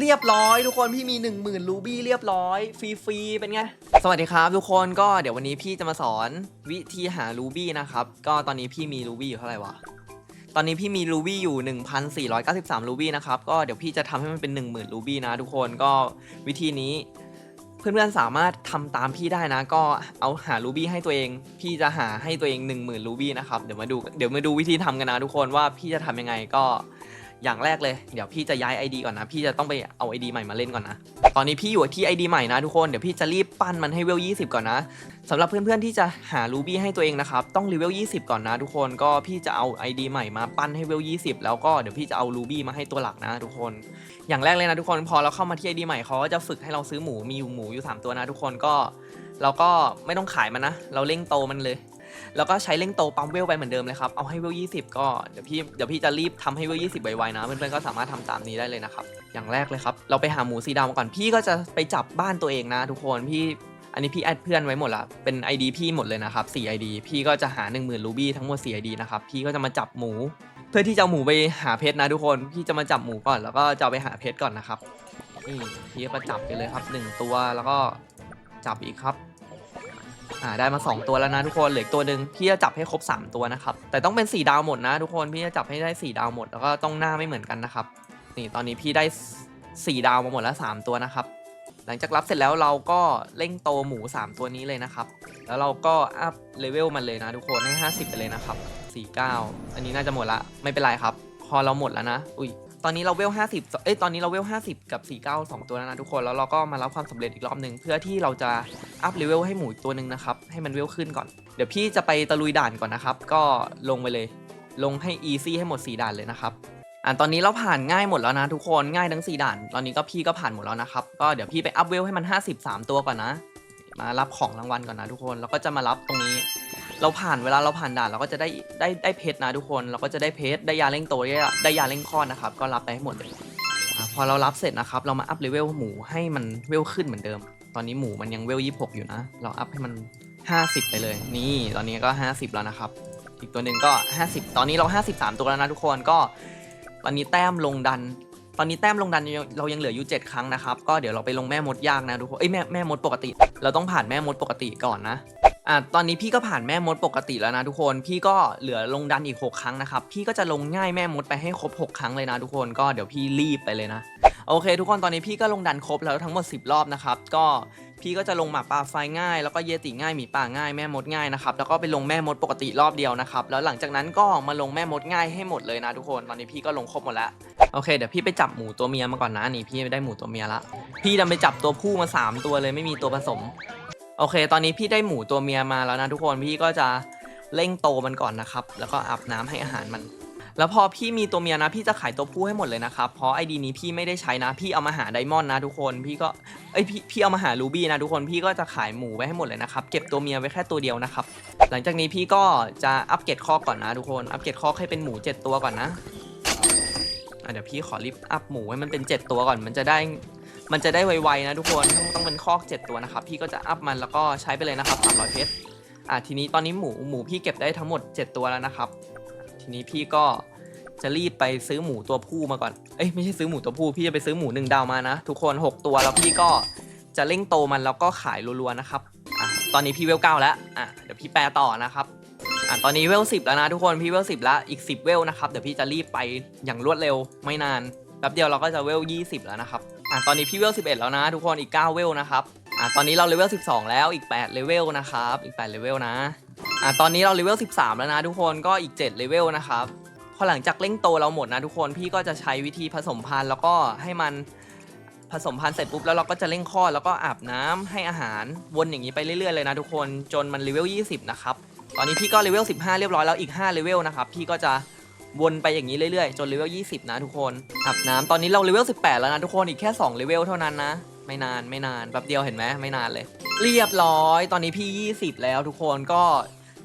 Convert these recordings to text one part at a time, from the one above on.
เรียบร้อยทุกคนพี่มี 1 0,000รูบี้เรียบร้อยฟรีๆเป็นไง สวัสดีครับทุกคนก็เดี๋ยววันนี้พี่จะมาสอนวิธีหารูบี้นะครับก็ตอนนี้พี่มีรูบี้อยู่เท่าไหร่วะตอนนี้พี่มีรูบี้อยู่ 1,493รูบี้นะครับก็เดี๋ยวพี่จะทำให้มันเป็น 10,000รูบี้นะทุกคนก็วิธีนี้ เพื่อนๆสามารถทำตามพี่ได้นะ ก็เอาหารูบี้ให้ตัวเอง พี่จะหาให้ตัวเอง 1 0,000รูบี้นะครับเดี๋ยวมาดูเดี๋ยวมาดูวิธีทำกันนะทุกคนว่าพี่จะทำยังไงก็ อย่างแรกเลย เดี๋ยวพี่จะย้าย ID ก่อนนะ พี่จะต้องไปเอา ID ใหม่มาเล่นก่อนนะ ตอนนี้พี่อยู่ที่ ID ใหม่นะทุกคน เดี๋ยวพี่จะรีบปั้นมันให้เวล 20 ก่อนนะสำหรับเพื่อนๆที่จะหารูบี้ให้ตัวเองนะครับ ต้องรีเวล 20 ก่อนนะทุกคน ก็พี่จะเอา ID ใหม่มาปั้นให้เวล 20 แล้วก็เดี๋ยวพี่จะเอารูบี้มาให้ตัวหลักนะทุกคน อย่างแรกเลยนะทุกคน พอเราเข้ามาที่ ID ใหม่เขาก็จะฝึกให้เราซื้อหมู มีอยู่หมูอยู่ 3 ตัวนะทุกคน ก็เราก็ไม่ต้องขายมันนะ เราเร่งโตมันเลย แล้วก็ใช้เร่งโตปั๊มเวลไปเหมือนเดิมเลยครับ เอาให้เวล20 ก็เดี๋ยวพี่เดี๋ยวพี่จะรีบทำให้เวล20 ไวๆนะ เพื่อนๆก็สามารถทำตามนี้ได้เลยนะครับ อย่างแรกเลยครับ เราไปหาหมูสีดำก่อน พี่ก็จะไปจับบ้านตัวเองนะ ทุกคน พี่ อันนี้พี่แอดเพื่อนไว้หมดละ เป็น ID พี่หมดเลยนะครับ4 ID พี่ก็จะหา 1 0,000รูบี้ทั้งหมด4 ID นะครับ พี่ก็จะมาจับหมู เพื่อที่จะหมูไปหาเพชรนะทุกคน พี่จะมาจับหมูก่อน แล้วก็จะไปหาเพชรก่อนนะครับนี่พี่ก็จับไปเลยครับหนึ่งตัว แล้วก็จับอีกครับ อ่าได้มา 2 ตัวแล้วนะทุกคนเหลืออกตัวหนึ่งพี่จะจับให้ครบ 3 ตัวนะครับแต่ต้องเป็น4ดาวหมดนะทุกคนพี่จะจับให้ได้ 4 ดาวหมดแล้วก็ต้องหน้าไม่เหมือนกันนะครับนี่ตอนนี้พี่ได้ 4 ดาวมาหมดแล้ว 3 ตัวนะครับ หลังจากรับเสร็จแล้วเราก็เร่งโตหมู 3 ตัวนี้เลยนะครับ แล้วเราก็อัพเลเวลมันเลยนะทุกคนให้ 50 ไปเลยนะครับ49 อันนี้น่าจะหมดละไม่เป็นไรครับ พอเราหมดแล้วนะ อุ้ย ตอนนี้เราเวล50เอ้ยตอนนี้เราเวล50กับ49 2ตัวแล้วนะทุกคนแล้วเราก็มารับความสำเร็จอีกรอบหนึ่งเพื่อที่เราจะอัพเลเวลให้หมูตัวหนึ่งนะครับให้มันเวลขึ้นก่อน เดี๋ยวพี่จะไปตะลุยด่านก่อนนะครับ ก็ลงไปเลย ลงให้ easy ให้หมด4ด่านเลยนะครับอ่าตอนนี้เราผ่านง่ายหมดแล้วนะทุกคนง่ายทั้ง 4 ด่าน ตอนนี้ก็พี่ก็ผ่านหมดแล้วนะครับก็เดี๋ยวพี่ไปอัพเวลให้มัน 53 ตัวก่อนนะ มารับของรางวัลก่อนนะทุกคนแล้วก็จะมารับตรงนี้ เราผ่านเวลาเราผ่านด่านเราก็จะได้ได้ได้เพชรนะทุกคน เราก็จะได้เพชรได้ยาเร่งโตได้ยาได้ยาเร่งคลอดนะครับ ก็รับไปให้หมดเลยอาพอเรารับเสร็จนะครับ เรามาอัพเลเวลหมูให้มันเวลขึ้นเหมือนเดิม ตอนนี้หมูมันยังเวล26 อยู่นะ เราอัพให้มัน 50 ไปเลย นี่ ตอนนี้ก็ 50 แล้วนะครับ อีกตัวหนึ่งก็ 50 ตอนนี้เรา 53 ตัวแล้วนะทุกคน ก็ ตอนนี้แต้มลงดัน ตอนนี้แต้มลงดันเรายังเหลืออยู่ 7 ครั้งนะครับ ก็เดี๋ยวเราไปลงแม่มดยากนะทุกคน เอ้ยแม่แม่มดปกติ เราต้องผ่านแม่มดปกติก่อนนะ อะตอนนี้พี่ก็ผ่านแม่มดปกติแล้วนะทุกคน พี่ก็เหลือลงดันอีก 6 ครั้งนะครับ พี่ก็จะลงง่ายแม่มดไปให้ครบ 6 ครั้งเลยนะทุกคน ก็เดี๋ยวพี่รีบไปเลยนะ โอเค ทุกคนตอนนี้พี่ก็ลงดันครบแล้วทั้งหมด 10 รอบนะครับ ก็พี่ก็จะลงหมาป่าไฟง่าย แล้วก็เยติง่ายหมีป่าง่ายแม่มดง่ายนะครับ แล้วก็ไปลงแม่มดปกติรอบเดียวนะครับ แล้วหลังจากนั้นก็มาลงแม่มดง่ายให้หมดเลยนะทุกคน ตอนนี้พี่ก็ลงครบหมดแล้ว โอเค เดี๋ยวพี่ไปจับหมูตัวเมียมาก่อนนะนี่พี่ได้หมูตัวเมียละ พี่ดันไปจับตัวผู้มา 3 ตัวเลยไม่มีตัวผสม โอเค ตอนนี้พี่ได้หมูตัวเมียมาแล้วนะทุกคนพี่ก็จะเร่งโตมันก่อนนะครับ แล้วก็อาบน้ำให้อาหารมัน แล้วพอพี่มีตัวเมียนะ พี่จะขายตัวผู้ให้หมดเลยนะครับ เพราะไอดีนี้พี่ไม่ได้ใช้นะ พี่เอามาหาไดมอนด์นะทุกคน พี่ก็เอ้ยพี่พี่เอามาหารูบี้นะทุกคน พี่ก็จะขายหมูไว้ให้หมดเลยนะครับ เก็บตัวเมียไว้แค่ตัวเดียวนะครับ หลังจากนี้พี่ก็จะอัปเกรดคอกก่อนนะทุกคน อัปเกรดคอกให้เป็นหมู 7 ตัวก่อนนะะเดี๋ยวพี่ขอรีบอัพหมูให้มันเป็น 7 ตัวก่อน มันจะได้ มันจะได้ไวๆนะทุกคนต้องเป็นคอก 7 ตัวนะครับ พี่ก็จะอัพมันแล้วก็ใช้ไปเลยนะครับ300เพชรอะทีนี้ตอนนี้หมูหมูพี่เก็บได้ทั้งหมด 7 ตัวแล้วนะครับ ทีนี้พี่ก็จะรีบไปซื้อหมูตัวผู้มาก่อน เอ้ยไม่ใช่ซื้อหมูตัวผู้ พี่จะไปซื้อหมูหนึ่งดาวมานะ ทุกคน 6 ตัวแล้วพี่ก็จะเร่งโตมันแล้วก็ขายรัวๆนะครับ อะตอนนี้พี่เวลเก้าแล้ว อะเดี๋ยวพี่แปลต่อนะครับ อะตอนนี้เวลสิบแล้วนะทุกคน พี่เวลสิบแล้วอีก10เวลนะครับ เดี๋ยวพี่จะรีบไปอย่างรวดเร็วไม่นานแป๊บเดียวเราก็จะเวล20แล้วนะครับ อะตอนนี้พี่เวล11 แล้วนะ ทุกคนอีก 9 เวลนะครับอะตอนนี้เราเลเวล12 แล้วอีก 8 เลเวลนะครับอีก 8 เลเวลนะอะตอนนี้เราเลเวล13 แล้วนะ ทุกคนก็อีก 7 เลเวลนะครับพอหลังจากเร่งโตเราหมดนะทุกคนพี่ก็จะใช้วิธีผสมพันธุ์แล้วก็ให้มันผสมพันธุ์เสร็จปุ๊บแล้วเราก็จะเร่งคลอดแล้วก็อาบน้ำให้อาหารวนอย่างนี้ไปเรื่อยๆเลยนะทุกคนจนมันเลเวล20 นะครับ ตอนนี้พี่ก็เลเวล15 เรียบร้อยแล้วอีก 5 เลเวลนะครับพี่ก็จะ วนไปอย่างนี้เรื่อยๆ จนเลเวล 20 นะทุกคนอาบน้ำตอนนี้เราเลเวล 18 แล้วนะทุกคนอีกแค่2เลเวลเท่านั้นนะ ไม่นานไม่นานแบบเดียวเห็นไหมไม่นานเลย เรียบร้อย ตอนนี้พี่ 20 แล้วทุกคนก็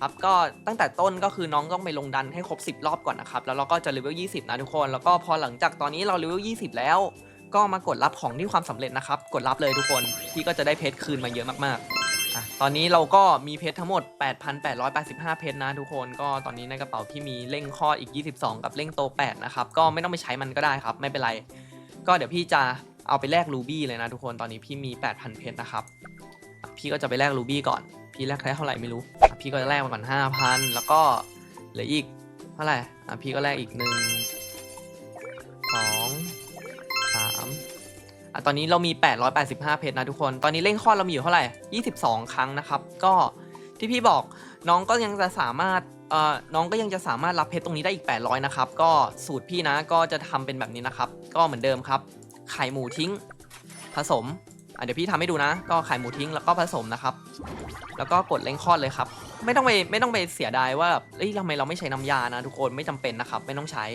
ครับก็ตั้งแต่ต้นก็คือน้องต้องไปลงดันให้ครบ 10 รอบก่อนนะครับ แล้วเราก็จะเลเวล 20 นะทุกคน แล้วก็พอหลังจากตอนนี้เราเลเวล 20 แล้ว ก็มากดรับของที่ความสำเร็จนะครับ กดรับเลยทุกคน พี่ก็จะได้เพชรคืนมาเยอะมากๆ อะตอนนี้เราก็มีเพชรทั้งหมด 8,885 เพชรนะทุกคนก็ตอนนี้ในกระเป๋าพี่มีเร่งข้ออีก 22 กับเร่งโต 8 นะครับ ก็ไม่ต้องไปใช้มันก็ได้ครับ ไม่เป็นไร ก็เดี๋ยวพี่จะเอาไปแลกรูบี้เลยนะทุกคนตอนนี้พี่มี 8,000 เพชรนะครับ พี่ก็จะไปแลกรูบี้ก่อน พี่แลกได้เท่าไหร่ไม่รู้ พี่ก็จะแลกมาก่อน 5,000 แล้วก็เหลืออีกเท่าไหร่อะพี่ก็แลกอีกหนึ่งสอง อะตอนนี้เรามี 885 เพชรนะทุกคน ตอนนี้เร่งคลอดเรามีอยู่เท่าไหร่ 22 ครั้งนะครับ ก็ที่พี่บอกน้องก็ยังจะสามารถเอ่อน้องก็ยังจะสามารถรับเพชรตรงนี้ได้อีก 800 นะครับ ก็สูตรพี่นะก็จะทำเป็นแบบนี้นะครับ ก็เหมือนเดิมครับ ไข่หมูทิ้ง ผสมอะเดี๋ยวพี่ทำให้ดูนะ ก็ไข่หมูทิ้งแล้วก็ผสมนะครับ แล้วก็กดเร่งคลอดเลยครับ ไม่ต้องไปไม่ต้องไปเสียดายว่าเอ้ยทำไมเราไม่ใช้น้ำยานะทุกคนไม่จำเป็นนะครับ ไม่ต้องใช้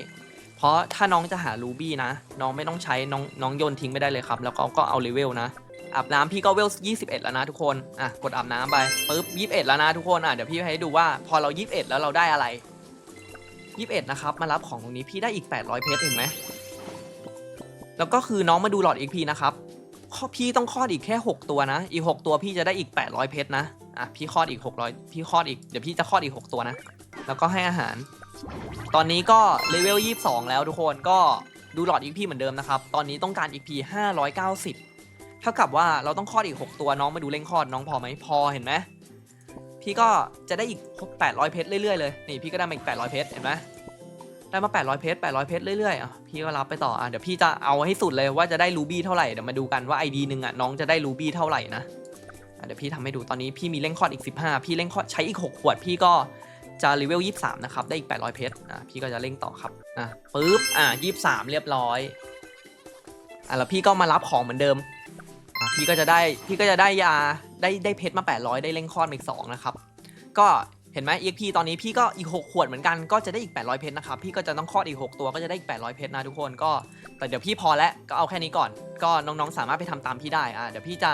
เพราะถ้าน้องจะหารูบี้นะ น้องไม่ต้องใช้น้องน้องโยนทิ้งไม่ได้เลยครับ แล้วก็ก็เอาเลเวลนะอาบน้ำพี่ก็เวล 21 แล้วนะทุกคน อะ กดอาบน้ำไปปึ๊บ 21 แล้วนะทุกคน อะ เดี๋ยวพี่ให้ดูว่าพอเรา 21 แล้วเราได้อะไร 21 นะครับ มารับของตรงนี้พี่ได้อีก 800 เพชรเห็นไหม แล้วก็คือน้องมาดูหลอด XP นะครับ พี่ต้องคลอดอีกแค่ 6 ตัวนะ อีก 6 ตัวพี่จะได้อีก 800 เพชรนะ อะ พี่คลอดอีก 600 พี่คลอดอีก เดี๋ยวพี่จะคลอดอีก 6 ตัวนะ แล้วก็ให้อาหาร ตอนนี้ก็เลเวล 22 แล้วทุกคนก็ดูหลอด XP เหมือนเดิมนะครับ ตอนนี้ต้องการ XP 590 เท่ากับว่าเราต้องคลอดอีก 6 ตัวน้องมาดูเร่งคลอดน้องพอไหมพอเห็นไหมพี่ก็จะได้อีก 800 เพชรเรื่อยๆเลยนี่พี่ก็ได้มาอีก 800 เพชรเห็นไหมได้มา 800 เพชร800 เพชรเรื่อยๆอะพี่ก็รับไปต่ออะเดี๋ยวพี่จะเอาให้สุดเลยว่าจะได้รูบี้เท่าไหร่เดี๋ยวมาดูกันว่า ID หนึ่งอะน้องจะได้รูบี้เท่าไหร่นะเดี๋ยวพี่ทำให้ดูตอนนี้พี่มีเร่งคลอดอีก 15 พี่เร่งคลอดใช้อีก 6 ขวดพี่ก็ จะเลเวล23 นะครับ ได้อีก 800 เพชรอะพี่ก็จะเร่งต่อครับอะปึ๊บอะ23 เรียบร้อยอะแล้วพี่ก็มารับของเหมือนเดิมอะพี่ก็จะได้พี่ก็จะได้ยาได้ได้เพชรมา 800 ได้เร่งคลอดอีก2นะครับ ก็เห็นไหม EXP ตอนนี้พี่ก็อีก 6 ขวดเหมือนกันก็จะได้อีก 800 เพชรนะครับ พี่ก็จะต้องคลอดอีก 6 ตัวก็จะได้อีก 800 เพชรนะทุกคนก็ แต่เดี๋ยวพี่พอแล้วก็เอาแค่นี้ก่อน ก็น้องๆสามารถไปทำตามพี่ได้อะเดี๋ยวพี่จะ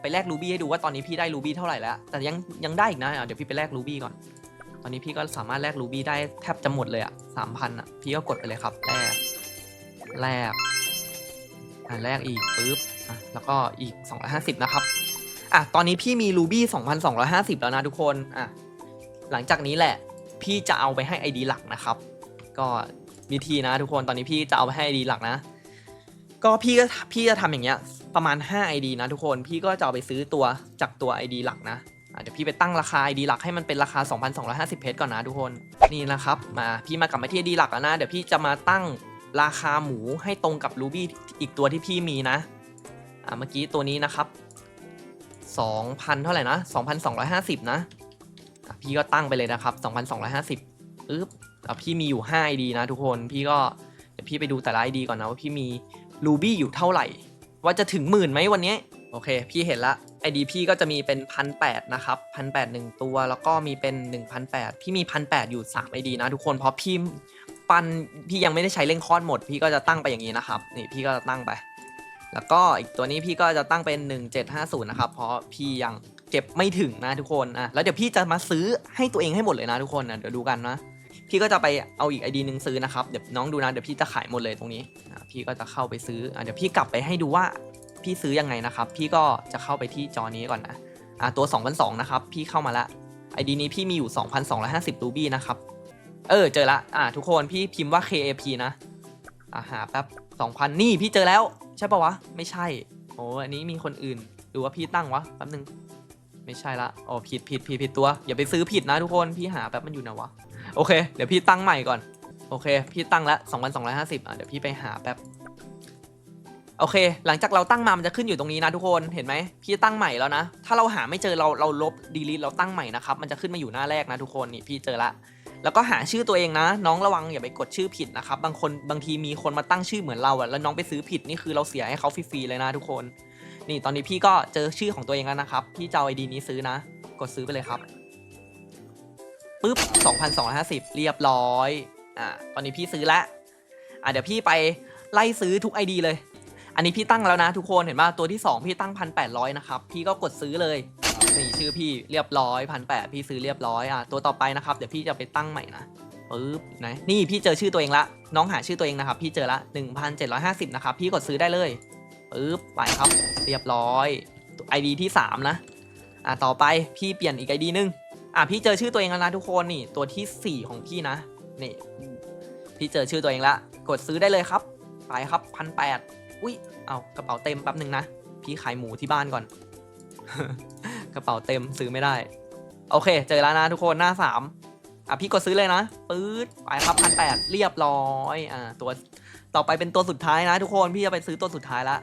ไปแลกรูบี้ให้ดูว่าตอนนี้พี่ได้รูบี้เท่าไหร่แล้ว แต่ยังยังได้อีกนะเดี๋ยวพี่ไปแลกรูบี้ก่อน ตอนนี้พี่ก็สามารถแลกรูบี้ได้แทบจะหมดเลยอะสามพันอะพี่ก็กดไปเลยครับแลกแลกอะแรกอีกปึ๊บอะแล้วก็อีก 250 นะครับอะตอนนี้พี่มี Ruby 2,250 แล้วนะทุกคนอะหลังจากนี้แหละ พี่จะเอาไปให้ ID หลักนะครับ ก็วิธีนะทุกคนตอนนี้พี่จะเอาไปให้ ID หลักนะ ก็พี่ก็พี่จะทำอย่างเงี้ยประมาณ 5 ID นะทุกคนพี่ก็จะเอาไปซื้อตัวจากตัว ID หลักนะ เดี๋ยวพี่ไปตั้งราคา ID หลักให้มันเป็นราคา 2,250 เพชรก่อนนะทุกคนนี่นะครับมาพี่มากลับมาที่ ID หลักแล้วนะ เดี๋ยวพี่จะมาตั้งราคาหมูให้ตรงกับ Ruby อีกตัวที่พี่มีนะอะเมื่อกี้ตัวนี้นะครับ 2,000 เท่าไหร่นะ 2,250 นะะพี่ก็ตั้งไปเลยนะครับ 2,250ปึ๊บแล้วพี่มีอยู่ 5 ID นะทุกคนพี่ก็เดี๋ยวพี่ไปดูแต่ละ ID ก่อนนะว่าพี่มี Ruby อยู่เท่าไหร่ ว่าจะถึงหมื่นไหมวันนี้ โอเค พี่เห็นละ ID พี่ก็จะมีเป็นพันแนะครับพันแหนึ่งตัวแล้วก็มีเป็น1,008พี่มีพันแอยู่3 ID นะทุกคนเพราะพี่ปันพี่ยังไม่ได้ใช้เร่งคอดหมด พี่ก็จะตั้งไปอย่างนี้นะครับนี่พี่ก็จะตั้งไป แล้วก็อีกตัวนี้พี่ก็จะตั้งเป็น 1750นะครับเพราะพี่ยังเก็บไม่ถึงนะทุกคนอะแล้วเดี๋ยวพี่จะมาซื้อให้ตัวเองให้หมดเลยนะทุกคนนะเดี๋ยวดูกันนะพี่ก็จะไปเอาอีก ID หนึ่งซื้อนะครับเดี๋ยวน้องดูนะเดี๋ยวพี่จะขายหมดเลยตรงนี้พี่ก็จะเข้าไปซื้ออะเดี๋ยวพี่กลับไปให้ดูว่า พี่ซื้อยังไงนะครับ พี่ก็จะเข้าไปที่จอนี้ก่อนนะอะตัว2,002นะครับ พี่เข้ามาละ ID นี้พี่มีอยู่ 2,250รูบี้นะครับ เออ เจอละ อะทุกคนพี่พิมพ์ว่า KAP นะ อะหาแป๊บ2,000 นี่พี่เจอแล้ว ใช่ปะวะ ไม่ใช่ โอ้อันนี้มีคนอื่น หรือว่าพี่ตั้งวะ แป๊บนึง ไม่ใช่ละโอ้ผิดผิดผิดผิดตัว อย่าไปซื้อผิดนะทุกคน พี่หาแป๊บมันอยู่ไหนวะ โอเค เดี๋ยวพี่ตั้งใหม่ก่อน โอเค พี่ตั้งละ2,250อะเดี๋ยวพี่ไปหาแป๊บ โอเค หลังจากเราตั้งมามันจะขึ้นอยู่ตรงนี้นะทุกคนเห็นไหมพี่ตั้งใหม่แล้วนะ ถ้าเราหาไม่เจอเราเราลบ delete เราตั้งใหม่นะครับมันจะขึ้นมาอยู่หน้าแรกนะทุกคนนี่พี่เจอละแล้วก็หาชื่อตัวเองนะ น้องระวังอย่าไปกดชื่อผิดนะครับบางคนบางทีมีคนมาตั้งชื่อเหมือนเราอะแล้วน้องไปซื้อผิดนี่คือเราเสียให้เขาฟรีๆเลยนะทุกคน นี่ตอนนี้พี่ก็เจอชื่อของตัวเองแล้วนะครับพี่จะเอาไอดีนี้ซื้อนะ กดซื้อไปเลยครับปึ๊บ2,250 เรียบร้อยอ่าตอนนี้พี่ซื้อแล้วอ่าเดี๋ยวพี่ไปไล่ซื้อทุก ID เลย อันนี้พี่ตั้งแล้วนะทุกคนเห็นป่ะตัวที่ 2 พี่ตั้ง1,800นะครับ พี่ก็กดซื้อเลยนี่ชื่อพี่เรียบร้อยพันแพี่ซื้อเรียบร้อยอะตัวต่อไปนะครับเดี๋ยวพี่จะไปตั้งใหม่นะปึ๊บไหนนี่พี่เจอชื่อตัวเองละ น้องหาชื่อตัวเองนะครับ พี่เจอละ 1,750 นะครับ พี่กดซื้อได้เลยปึ๊บไปครับ เรียบร้อย ID ที่ 3 นะอะต่อไปพี่เปลี่ยนอีก ID นึงอะพี่เจอชื่อตัวเองแล้วนะทุกคนนี่ตัวที่ 4 ของพี่นะนี่พี่เจอชื่อตัวเองละ กดซื้อได้เลยครับ ไปครับพันแอุ้ยเอากระเป๋าเต็มแป๊บหนึ่งนะ พี่ขายหมูที่บ้านก่อน กระเป๋าเต็มซื้อไม่ได้ โอเค เจอแล้วนะทุกคนหน้าสามอะพี่กดซื้อเลยนะปื๊ดไปครับพันแปดเรียบร้อยอ่าตัวต่อไปเป็นตัวสุดท้ายนะ ทุกคนพี่จะไปซื้อตัวสุดท้ายละ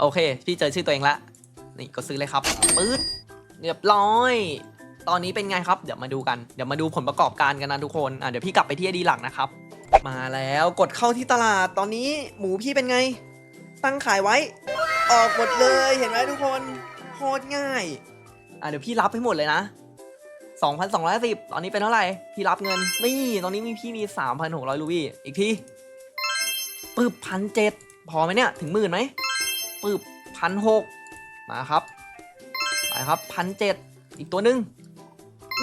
โอเค พี่เจอชื่อตัวเองละนี่กดซื้อเลยครับปื๊ดเรียบร้อย ตอนนี้เป็นไงครับ เดี๋ยวมาดูกัน เดี๋ยวมาดูผลประกอบการกันนะทุกคนอะเดี๋ยวพี่กลับไปที่อดีหลักนะครับ มาแล้วกดเข้าที่ตลาดตอนนี้หมูพี่เป็นไง ตั้งขายไว้ ออกหมดเลยเห็นไหมทุกคนโคตรง่าย อะเดี๋ยวพี่รับให้หมดเลยนะ2,210ตอนนี้เป็นเท่าไหร่ พี่รับเงิน นี่ ตอนนี้มีพี่มี 3,600รูบี้ อีกที ปึ๊บพันเจ็ดพอไหมเนี่ย ถึงหมื่นไหม ปึ๊บพันหกมาครับ ไปครับพันเจ็ดอีกตัวหนึ่ง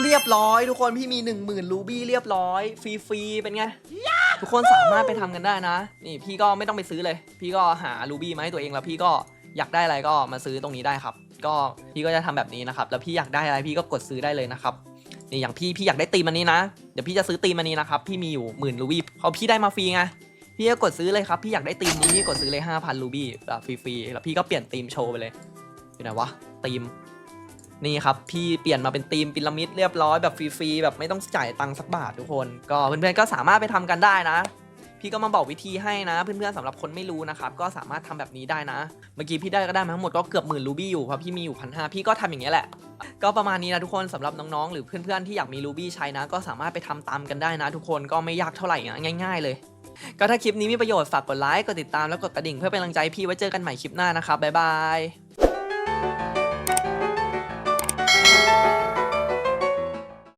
เรียบร้อยทุกคน พี่มี 1 0,000รูบี้เรียบร้อย ฟรี ๆ เป็นไง ทุกคนสามารถไปทำกันได้นะ นี่พี่ก็ไม่ต้องไปซื้อเลย พี่ก็หารูบี้มาให้ตัวเองแล้วพี่ก็อยากได้อะไรก็มาซื้อตรงนี้ได้ครับ ก็พี่ก็จะทำแบบนี้นะครับแล้วพี่อยากได้อะไรพี่ก็กดซื้อได้เลยนะครับนี่อย่างพี่พี่อยากได้ตีมอันนี้นะเดี๋ยวพี่จะซื้อตีมอันนี้นะครับพี่มีอยู่หมื่นรูบี้เพราพี่ได้มาฟรีไงพี่ก็กดซื้อเลยครับพี่อยากได้ตีมนี้พี่กดซื้อเลย5,000รูบี้แบบฟรีๆแล้วพี่ก็เปลี่ยนตีมโชว์ไปเลยอยู่ไหนวะตีม นี่ครับ พี่เปลี่ยนมาเป็นธีมพีระมิดเรียบร้อยแบบฟรีๆแบบไม่ต้องจ่ายตังค์สักบาททุกคน ก็เพื่อนๆก็สามารถไปทำกันได้นะ พี่ก็มาบอกวิธีให้นะเพื่อนๆสำหรับคนไม่รู้นะครับก็สามารถทำแบบนี้ได้นะ เมื่อกี้พี่ได้ก็ได้มาทั้งหมดก็เกือบหมื่นรูบี้อยู่เพราะพี่มีอยู่พันห้าพี่ก็ทำอย่างนี้แหละ ก็ประมาณนี้นะทุกคนสำหรับน้องๆ หรือเพื่อนๆที่อยากมีรูบี้ใช้นะ ก็สามารถไปทำตามกันได้นะ ทุกคนก็ไม่ยากเท่าไหร่นะง่าย ๆ เลยก็ถ้าคลิปนี้มีประโยชน์ฝากกดไลค์กดติดตามแล้วกดกระดิ่งเพื่อเป็นกำลังใจพี่ไว้เจอกันใหม่คลิปหน้านะครับบ๊ายบาย